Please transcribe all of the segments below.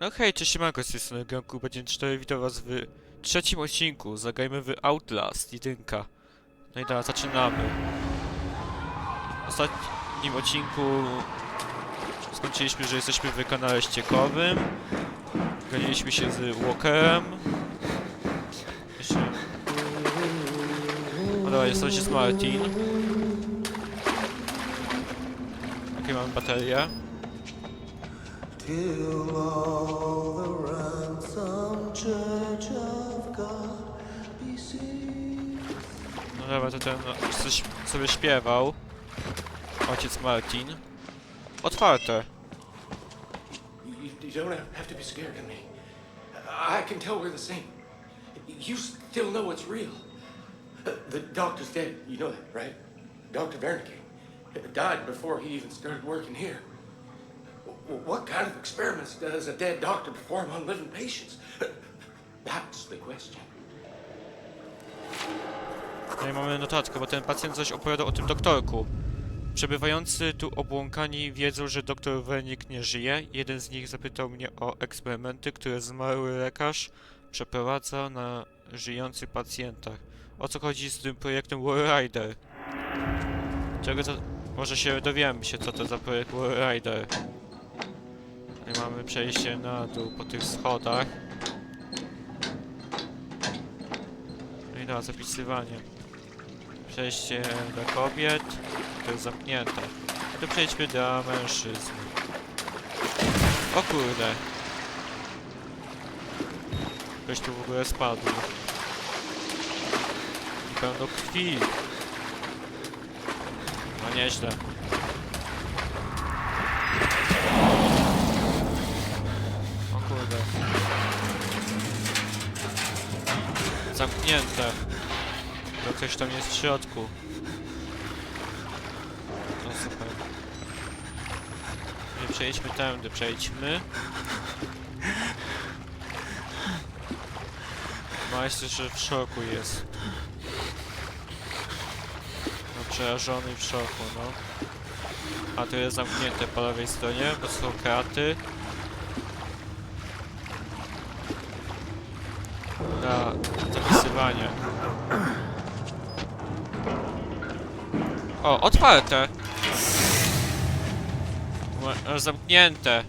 No hej, cześć siemanko, z tej strony Granku, będzie 4, witam was w trzecim odcinku, zagrajmy w Outlast 1. No i teraz zaczynamy. W ostatnim odcinku skończyliśmy, że jesteśmy w kanale ściekowym. Goniliśmy się z Walkerem. Jeszcze... No dobra, jest, jest Martin. Okej, mamy baterię. Till all the ransom church of God be seen. No dobra, to ten no, coś sobie śpiewał. Ojciec Martin. Otwarte. You, you don't have- have to be scared of me. I can tell we're the same. You still know it's real. The doctor's dead. You know that, right? Dr. Wernicke died before he even started working here. W- What kind of experiments does a dead doctor perform on living patients? That's the question. No mamy notatkę, bo ten pacjent coś opowiadał o tym doktorku. Przebywający tu obłąkani wiedzą, że doktor Wernik nie żyje. Jeden z nich zapytał mnie o eksperymenty, które zmarły lekarz przeprowadza na żyjących pacjentach. O co chodzi z tym projektem Warrider? Czego to... Może się dowiemy się, co to za projekt Warrider. Mamy przejście na dół po tych schodach. No i na zapisywanie. Przejście dla kobiet, to jest zamknięte. To przejdźmy dla mężczyzn. O kurde. Ktoś tu w ogóle spadł. I pełno krwi. No nieźle. Zamknięte. No ktoś tam jest w środku. No super. Nie przejdźmy tędy, przejdźmy. Majster, że w szoku jest. No przerażony w szoku, no. A tu jest zamknięte po lewej stronie, bo są kraty. Na zapisywanie. O, otwarte! Zamknięte.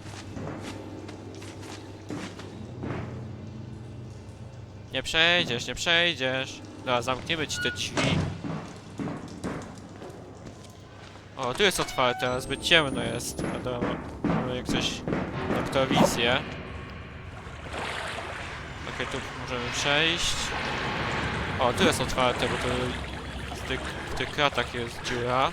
Nie przejdziesz, nie przejdziesz. Dobra, zamkniemy ci te drzwi. O, tu jest otwarte, ale zbyt ciemno jest. Wiadomo, jak coś noktowizję. Okej, tu możemy przejść. O, tu jest otwarte, bo to tych, w tych kratach jest dziura.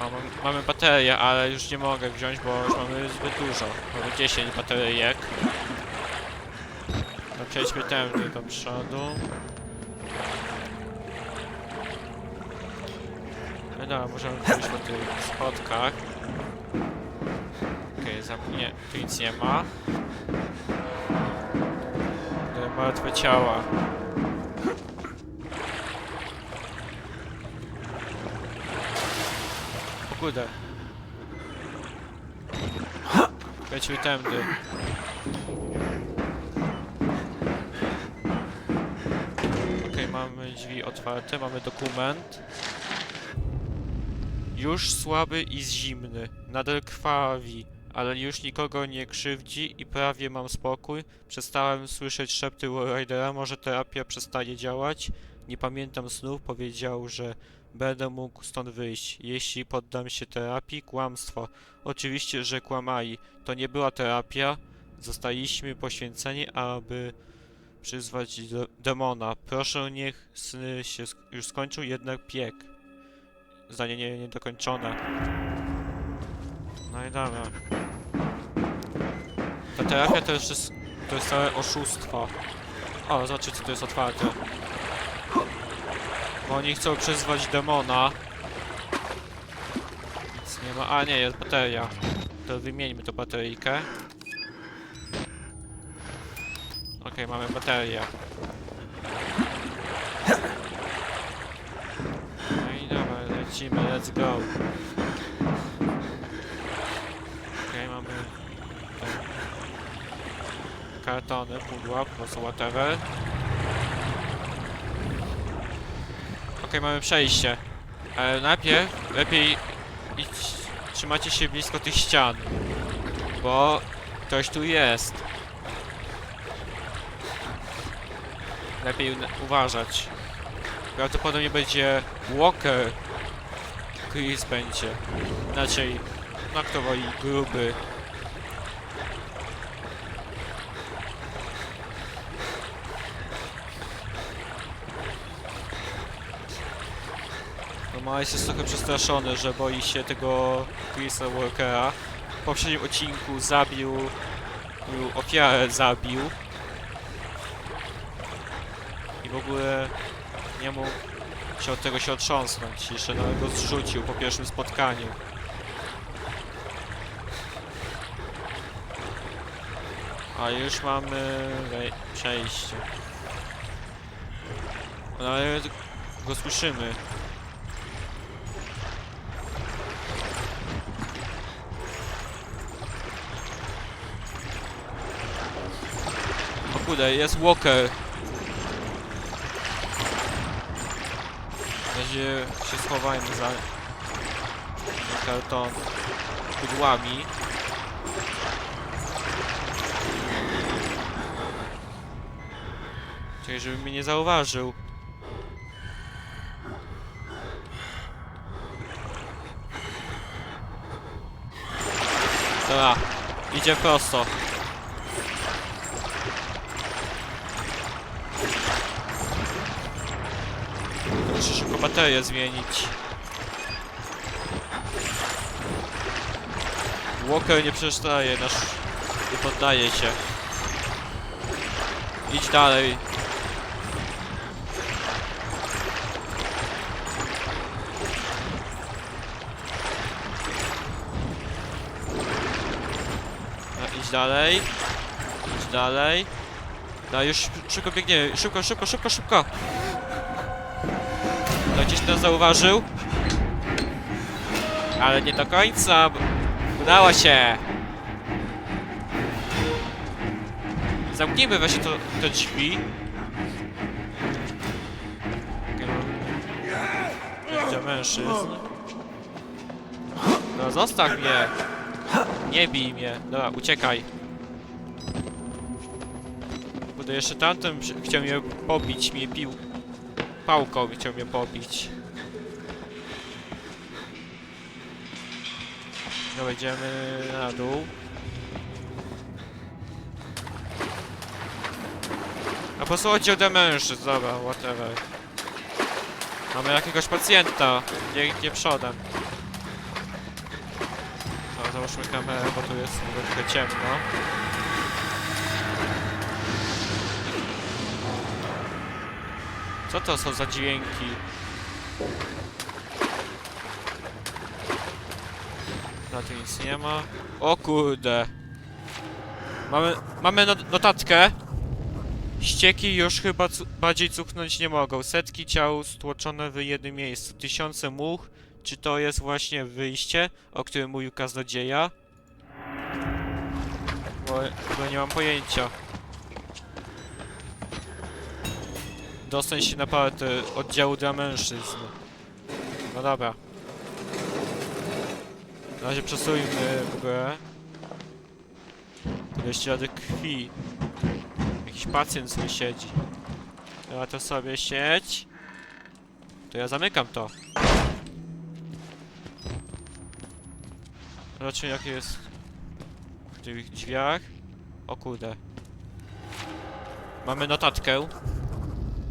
O, mam, mamy baterię, ale już nie mogę wziąć, bo już mamy zbyt dużo. Mamy 10 bateryjek. No przejdźmy tędy do przodu. No dobra, możemy pójść po tych schodkach. Okej, zamknie. Tu nic nie ma. Martwe ciała. Kurde. Wejdźmy tędy. Okej, mamy drzwi otwarte, mamy dokument. Już słaby i zimny, nadal krwawi, ale już nikogo nie krzywdzi i prawie mam spokój. Przestałem słyszeć szepty Ridera, może terapia przestaje działać. Nie pamiętam snów, powiedział, że będę mógł stąd wyjść, jeśli poddam się terapii. Kłamstwo. Oczywiście, że kłamali. To nie była terapia. Zostaliśmy poświęceni, aby przyzwać de- demona. Proszę, niech sny się sk- już skończą, jednak piek. Zdanie nie, niedokończone. No i dobra. Ta terapia to już jest, to jest całe oszustwo. O, zobaczcie co to jest otwarte. Bo oni chcą przyzwać demona. Nic nie ma. A nie, jest bateria. To wymieńmy tą bateryjkę. Okej, mamy baterię. No i dobra, lecimy, let's go. Okej, mamy kartony, pudła, po prostu whatever. Mamy przejście. Ale najpierw lepiej idź, się blisko tych ścian. Bo ktoś tu jest. Lepiej uważać. Prawdopodobnie będzie Walker. Chris będzie. Inaczej, no kto woli, gruby. Miles jest trochę przestraszony, że boi się tego Chrisa Walkera. W poprzednim odcinku zabił, ofiarę zabił. I w ogóle nie mógł się od tego się otrząsnąć. Jeszcze nawet go zrzucił po pierwszym spotkaniu. A już mamy przejście. No ale go słyszymy. Kurde, jest Walker. W razie się schowajmy za za karton pudłami. Czekaj, żeby mnie nie zauważył. Dobra, idzie prosto. Muszę szybko baterię zmienić. Walker nie przestaje, nasz nie poddaje się. Idź dalej. No, idź dalej. Idź dalej. No już szybko biegnie. Szybko, szybko, szybko, szybko. Gdzieś nas zauważył. Ale nie do końca. bo- Udało się. Zamknijmy właśnie to, te drzwi. Widzę mężczyzn. No zostaw mnie. Nie bij mnie. Dobra, uciekaj. Kurde, jeszcze tamten chciał mnie pobić, mnie pił. Pałką chciał mnie pobić. No wejdziemy na dół. A po prostu chodzi o te mężczyzn, dobra, whatever. Mamy jakiegoś pacjenta, biegnie przodem. No, załóżmy kamerę, bo tu jest trochę ciemno. Co to są za dźwięki? Na tu nic nie ma. O kurde. Mamy, mamy not notatkę. Ścieki już chyba bardziej cuchnąć nie mogą. Setki ciał stłoczone w jednym miejscu. Tysiące much. Czy to jest właśnie wyjście, o którym mówił kaznodzieja? Bo, bo nie mam pojęcia. Dostań się na party oddziału dla mężczyzn. No dobra. Na razie przesuńmy grę. Ile ślady krwi. Jakiś pacjent sobie siedzi. Dobra, to sobie siedź. To ja zamykam to. Zobaczmy jakie jest w tych drzwiach. O kurde. Mamy notatkę.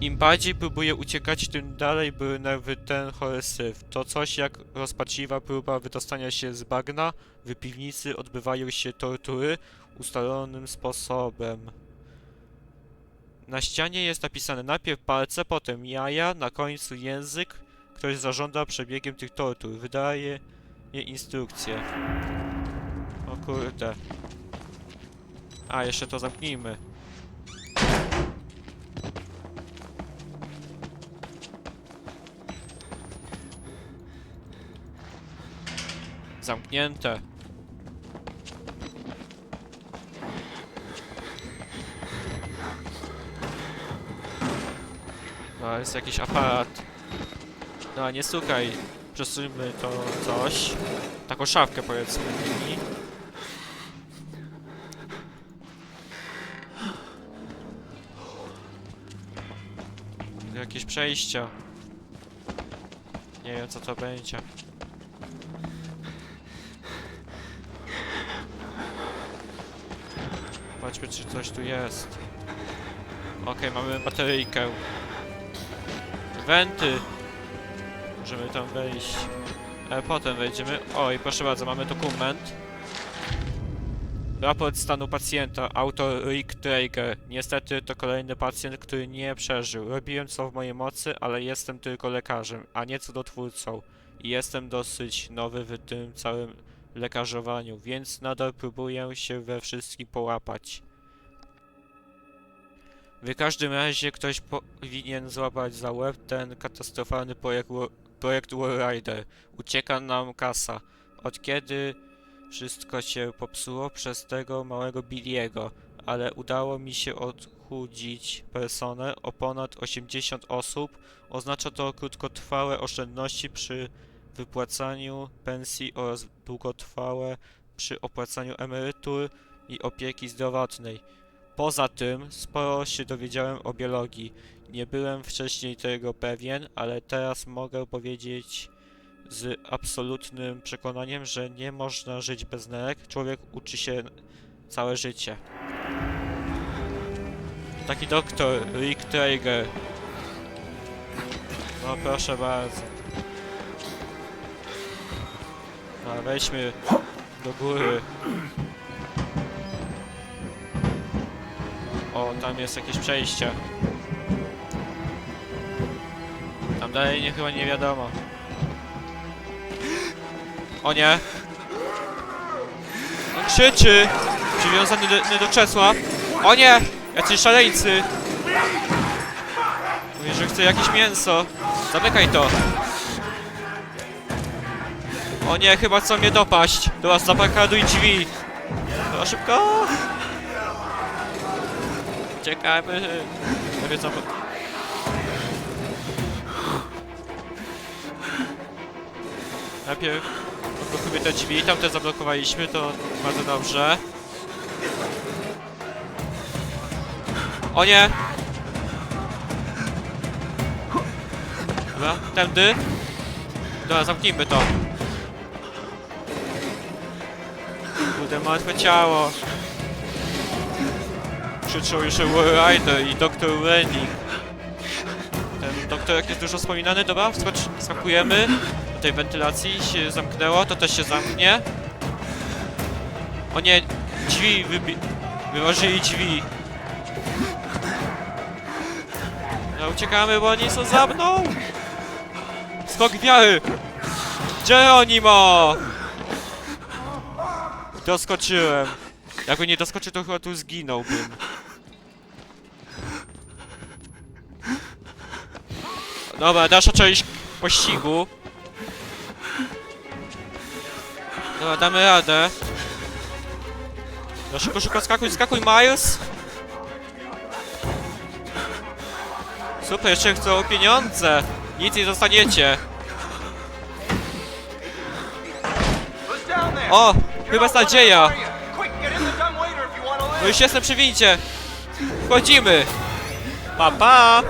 Im bardziej próbuje uciekać, tym dalej były nerwy ten chory syf. To coś jak rozpaczliwa próba wydostania się z bagna. W piwnicy odbywają się tortury ustalonym sposobem. Na ścianie jest napisane najpierw palce, potem jaja, na końcu język. Ktoś zażąda przebiegiem tych tortur. Wydaje je instrukcje. O kurde. A, jeszcze to zamknijmy. Zamknięte. No, jest jakiś aparat. No, nie słuchaj, Przesuńmy to coś. Taką szafkę, powiedzmy. Jakieś przejścia. Nie wiem, co to będzie. Patrzmy czy coś tu jest. Okej, mamy bateryjkę. Wenty! Możemy tam wejść. Ale potem wejdziemy. O i proszę bardzo, mamy dokument. Raport stanu pacjenta, autor Rick Traeger. Niestety to kolejny pacjent, który nie przeżył. Robiłem co w mojej mocy, ale jestem tylko lekarzem, a nie cudotwórcą. I jestem dosyć nowy w tym całym lekarzowaniu, więc nadal próbuję się we wszystkim połapać. W każdym razie ktoś powinien złapać za łeb ten katastrofalny projekt, projekt Warrider. Ucieka nam kasa. Od kiedy wszystko się popsuło przez tego małego Billiego, ale udało mi się odchudzić personel o ponad 80 osób. Oznacza to krótkotrwałe oszczędności przy wypłacaniu pensji oraz długotrwałe przy opłacaniu emerytur i opieki zdrowotnej. Poza tym, sporo się dowiedziałem o biologii. Nie byłem wcześniej tego pewien, ale teraz mogę powiedzieć z absolutnym przekonaniem, że nie można żyć bez nerek. Człowiek uczy się całe życie. Taki doktor, Rick Traeger. No proszę bardzo. No, wejdźmy do góry. O, tam jest jakieś przejście. Tam dalej nie, chyba nie wiadomo. O nie! On krzyczy! Przywiązany do, do krzesła. O nie! Jacyś szaleńcy! Mówi, że chce jakieś mięso. Zamykaj to. O nie, chyba chcą mnie dopaść. Dobra, zabarkaduj drzwi. Dobra, szybko! Uciekajmy. Wiem co... Najpierw odblokujmy te drzwi, tamte zablokowaliśmy, to bardzo dobrze. O nie! Dobra, tędy. Dobra, zamknijmy to. Kurde, martwe ciało. Krzyczą jeszcze Warrider i Dr. Rennie. Ten doktor jak jest dużo wspominany, dobra, wskocz, skakujemy. Do tej wentylacji się zamknęło, to też się zamknie. O nie, drzwi wybi... Wyważyli drzwi. No uciekamy, bo oni są za mną! Skok wiary! Geronimo! Doskoczyłem. Jakby nie doskoczył, to chyba tu zginąłbym. Dobra, dalsza część pościgu. Dobra, damy radę. No szybko, szybko, skakuj, skakuj, Miles! Super, jeszcze chcą pieniądze! Nic nie dostaniecie! O! Chyba jest nadzieja! No już jestem przy windzie! Wchodzimy! Pa, pa!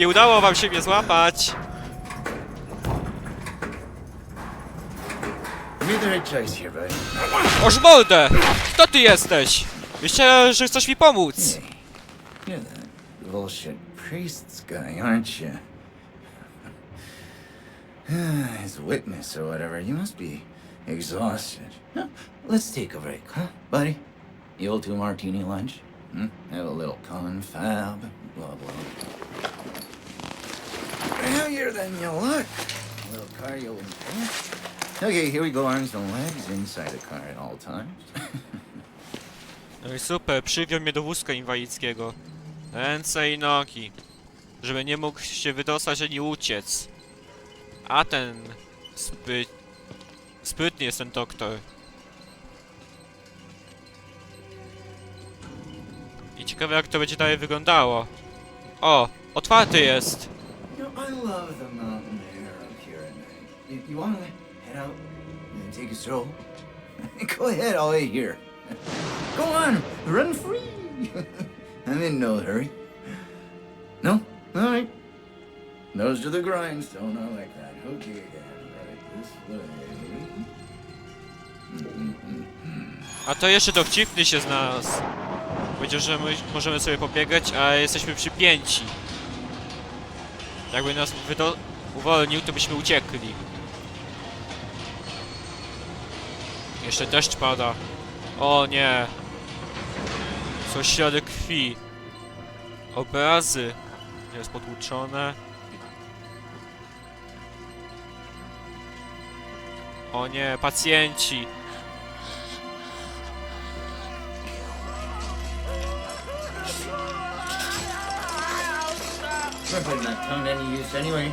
Nie udało wam się mnie złapać! Oż mordę! Kto ty jesteś? Myślałem, że chcesz mi pomóc! A witness or whatever, you must be exhausted. Let's take a break, huh, buddy? Martini lunch? Hmm? Have a little confab, blah blah. Heavier than you look. A little cardio pants. Okay, here we go, arms and legs inside the car at all times. No i super, przywiął mnie do wózka inwalidzkiego. Ręce i nogi. Żeby nie mógł się wydostać ani uciec. A ten... Spry... Sprytny jest ten doktor. I ciekawe jak to będzie dalej wyglądało. O! Otwarty jest! love the mountain uh, air up here at night. You, you want to head out and take a stroll? Go ahead, I'll wait here. Go on, run free. I'm in no hurry. No? All right. To the grindstone. I like that. Okay, then. Right this way. A to jeszcze dowcipny się znalazł. Powiedział, że my możemy sobie pobiegać, a jesteśmy przy pięci. Jakby nas uwolnił, to byśmy uciekli. Jeszcze deszcz pada. O nie. Są ślady krwi. Obrazy. Jest potłuczone. O nie, pacjenci. Putting that tongue to any use anyway.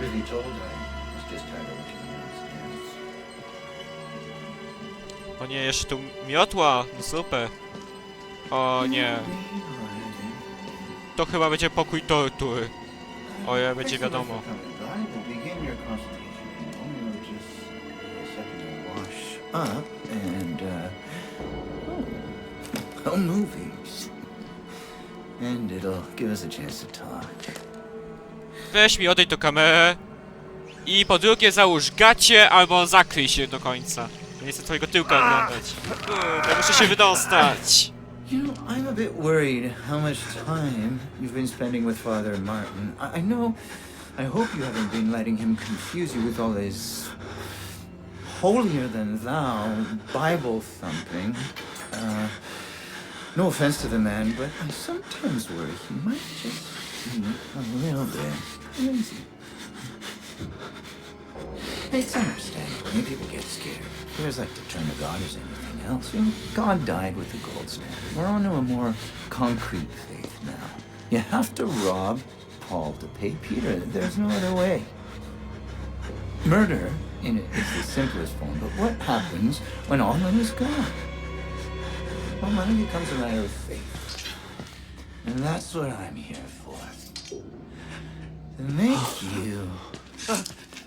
Be told, I was just trying to look at O nie, jeszcze tu miotła. No super. O nie. To chyba będzie pokój tortury. O ja, będzie wiadomo. Up and uh, oh. And it'll give us a chance to talk. Weź mi odejdź do kamerę. I po drugie załóż gacie albo zakryj się do końca. Nie chcę twojego tyłka oglądać. Kurde, muszę się wydostać. You know, I'm a bit worried how much time you've been spending with Father Martin. I, I know, I hope you haven't been letting him confuse you with all his holier than thou Bible thumping. Uh, no offense to the man, but I sometimes worry he might just be a little bit lazy. It's understandable. When people get scared, always like to turn to God as anything else. You know, God died with the gold standard. We're on to a more concrete faith now. You have to rob Paul to pay Peter. There's no other way. Murder in is the simplest form, but what happens when all money is gone? Well, money becomes a matter of faith. And that's what I'm here for. To make you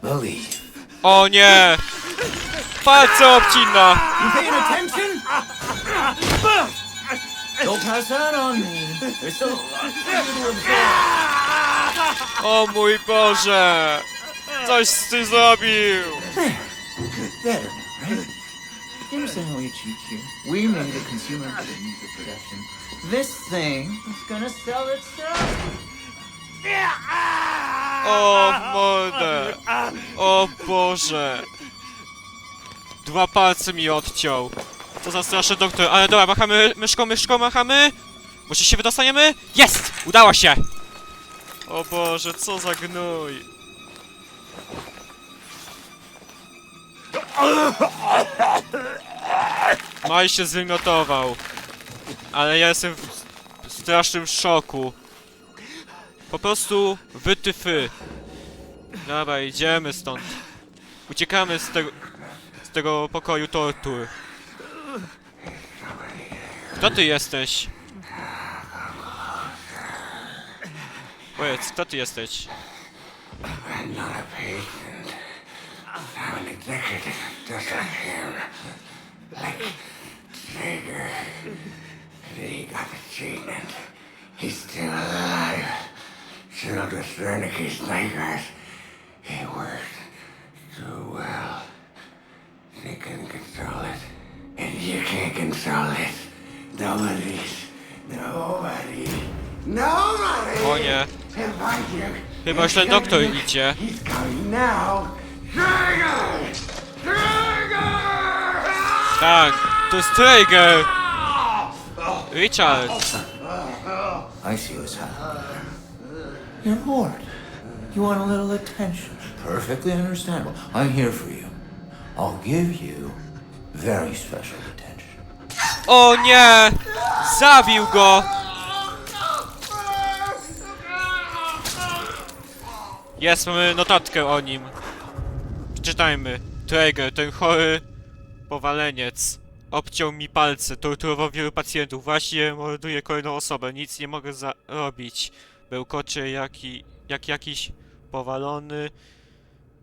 believe. O nie! Palce obcina! You paying attention? Don't pass that on me. There's still a lot for you to absorb. O mój Boże! Coś ty zrobił! Better, right? Understand how we cheat here? We made a consumer of production. This thing is gonna sell itself. O mordę! O Boże! Dwa palce mi odciął. Co za straszny doktor. Ale dobra, machamy myszką, myszką machamy. Może się wydostaniemy? Jest! Udało się! O Boże, co za gnój. Maj się zwymiotował. Ale ja jestem w strasznym szoku. Po prostu wytyfy. Dobra, idziemy stąd. Uciekamy z tego, z tego pokoju tortur. Kto ty jesteś? Powiedz, kto ty jesteś? I'm not a patient. I'm an executive, just like him. Like Traeger. He got the treatment. He's still alive. Sealed with Wernicke's nightmares. He worked too well. They couldn't control it. And you can't control it. Nobody's. Nobody. Nobody! O nie, can chyba źle doktor idzie. He's coming now. Trigger! Trigger! Tak, to jest Traeger! Richard! I see what's happening. You're bored. You want a little attention. Perfectly understandable. I'm here for you. I'll give you very special attention. O nie! Zabił go! Jest, mamy notatkę o nim. Przeczytajmy. Traeger, ten chory powaleniec. Obciął mi palce, torturował wielu pacjentów. Właśnie morduje kolejną osobę. Nic nie mogę zrobić. Był kocie jaki, jak jakiś powalony.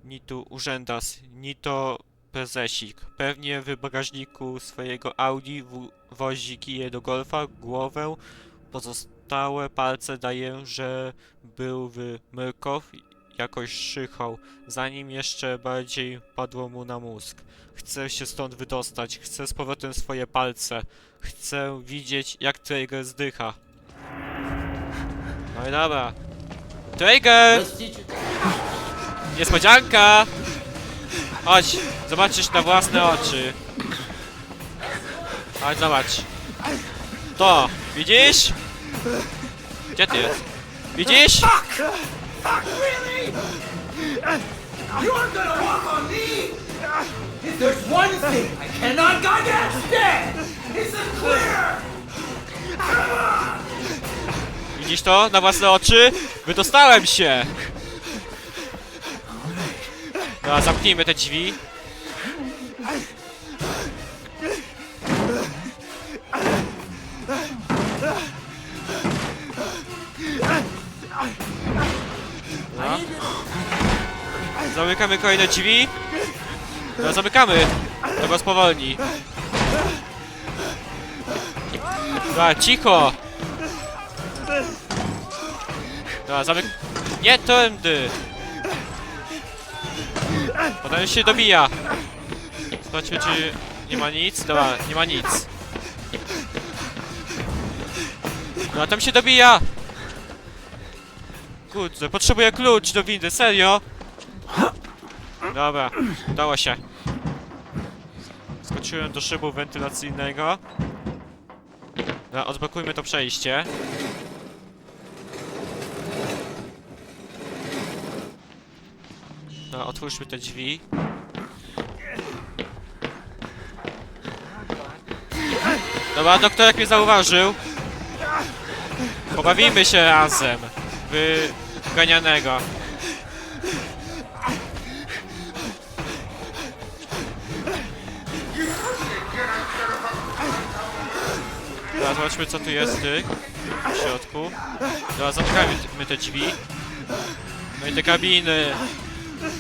ni tu urzędas, ni to prezesik. Pewnie w bagażniku swojego Audi wozi kije do golfa, głowę. Pozostałe palce daję, że był w Myrkow jakoś szychał, zanim jeszcze bardziej padło mu na mózg. Chcę się stąd wydostać, chcę z powrotem swoje palce. Chcę widzieć, jak Traeger zdycha. No i dobra. Traeger! Niespodzianka! Chodź, zobaczysz na własne oczy. Chodź, zobacz. To, widzisz? Gdzie ty jest? Widzisz? You're gonna walk on me! If there's one thing I cannot goddamn stand, it's a clear! Widzisz to na własne oczy? Wydostałem się! Dobra, zamknijmy te drzwi. Zamykamy kolejne drzwi. Dobra, zamykamy. To was powolni. Dobra, cicho! Dobra, zamyk... Nie tędy! Potem się dobija. Zobaczmy, czy nie ma nic. Dobra, nie ma nic. Dobra, tam się dobija! Kurde, potrzebuję klucz do windy, serio? Dobra, udało się. Skoczyłem do szybu wentylacyjnego. Dobra, odblokujmy to przejście. No, otwórzmy te drzwi. Dobra, doktorek mnie zauważył. Pobawimy się razem. W zobaczmy co tu jest ty. W środku. Dobra, zamykamy t- te drzwi. No i te kabiny.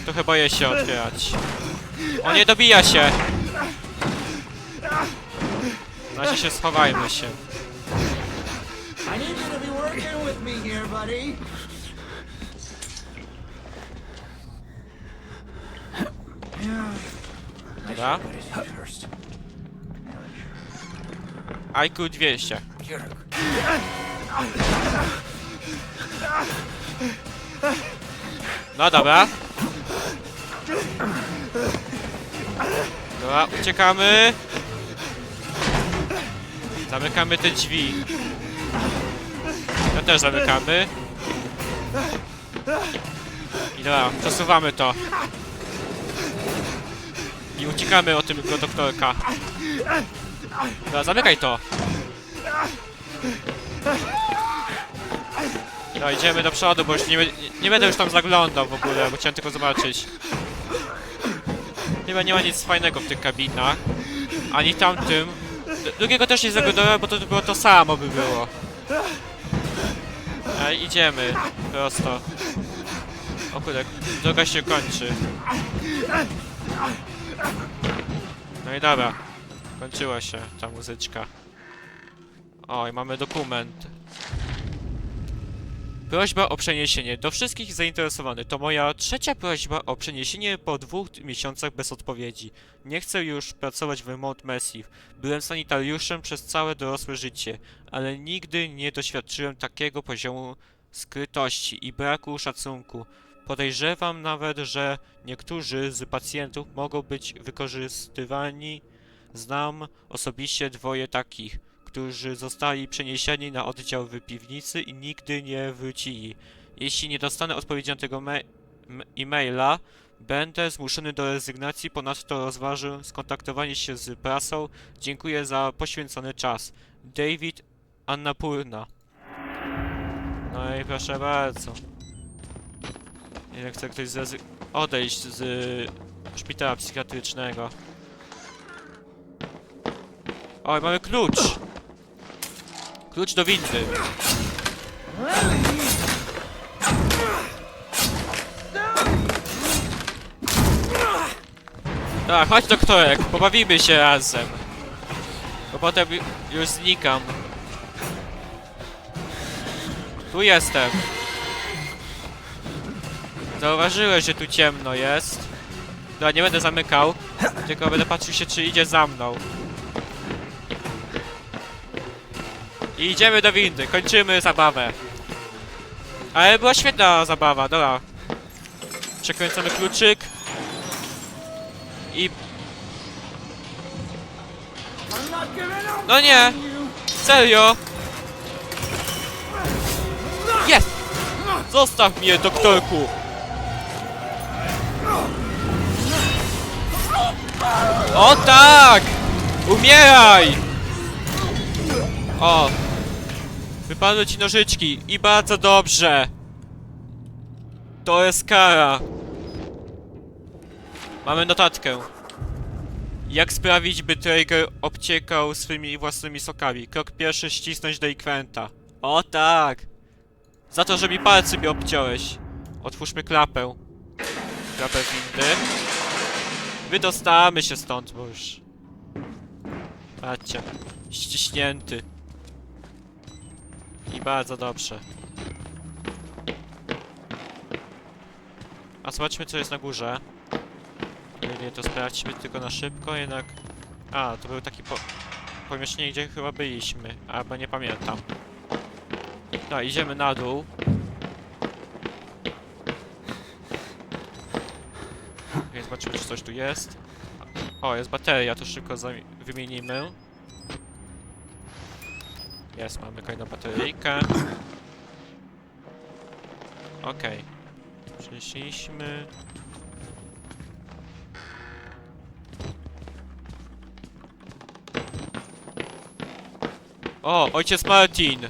Trochę boję się otwierać. O nie, dobija się! Na razie się schowajmy się. I IQ 200. No dobra. Dobra, uciekamy. Zamykamy te drzwi. To też zamykamy. I dobra, przesuwamy to. I uciekamy od tego doktorka. Dobra, zamykaj to. No, idziemy do przodu, bo już nie, nie, nie będę już tam zaglądał w ogóle, bo chciałem tylko zobaczyć. Chyba nie ma nic fajnego w tych kabinach. Ani tamtym. Drugiego też nie zaglądałem, bo to było to samo by było. A idziemy. Prosto. O kurde, droga się kończy. No i dobra. Kończyła się ta muzyczka. O, i mamy dokument. Prośba o przeniesienie. Do wszystkich zainteresowanych. To moja trzecia prośba o przeniesienie po dwóch miesiącach bez odpowiedzi. Nie chcę już pracować w Remote Massive. Byłem sanitariuszem przez całe dorosłe życie, ale nigdy nie doświadczyłem takiego poziomu skrytości i braku szacunku. Podejrzewam nawet, że niektórzy z pacjentów mogą być wykorzystywani. Znam osobiście dwoje takich, którzy zostali przeniesieni na oddział w piwnicy i nigdy nie wrócili. Jeśli nie dostanę odpowiedzi na tego e-maila, będę zmuszony do rezygnacji, ponadto rozważę skontaktowanie się z prasą. Dziękuję za poświęcony czas. David Annapurna. No i proszę bardzo. Wiem, chce ktoś odejść z szpitala psychiatrycznego. Oj, mamy klucz! Klucz do windy. Dobra, chodź doktorek, pobawimy się razem. Bo potem ju- już znikam. Tu jestem. Zauważyłeś, że tu ciemno jest. Dobra, nie będę zamykał, tylko będę patrzył się, czy idzie za mną. I idziemy do windy, kończymy zabawę. Ale była świetna zabawa, dobra. Przekręcamy kluczyk. I... No nie! Serio! Jest! Zostaw mnie, doktorku! O tak! Umieraj! O! Wypadły ci nożyczki i bardzo dobrze! To jest kara! Mamy notatkę. Jak sprawić, by Traeger obciekał swymi własnymi sokami? Krok pierwszy, ścisnąć delikwenta. O tak! Za to, że mi palce mi obciąłeś. Otwórzmy klapę. Klapę windy. Wydostamy się stąd, bo już... Patrzcie. Ściśnięty. I bardzo dobrze. A zobaczmy, co jest na górze. Nie, nie, to sprawdźmy tylko na szybko, jednak... A, to był taki po... pomieszczenie, gdzie chyba byliśmy, albo nie pamiętam. No, idziemy na dół. Więc zobaczymy, czy coś tu jest. O, jest bateria, to szybko wymienimy. Jest, mamy kolejną bateryjkę. Okej. Przyszliśmy. O, ojciec Martin!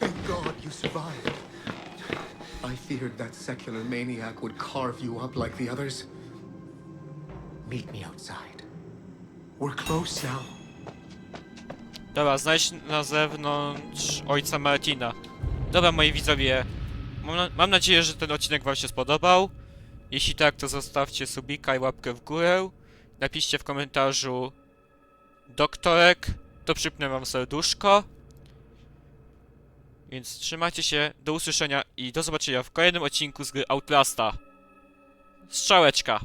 Thank. I feared that secular maniac would carve you up like the others. Meet me outside. We're close now. Dobra, znajdź na zewnątrz ojca Martina. Dobra, moi widzowie. Mam, na mam nadzieję, że ten odcinek wam się spodobał. Jeśli tak, to zostawcie subika i łapkę w górę. Napiszcie w komentarzu doktorek, to przypnę wam serduszko. Więc trzymajcie się, do usłyszenia i do zobaczenia w kolejnym odcinku z gry Outlasta. Strzałeczka.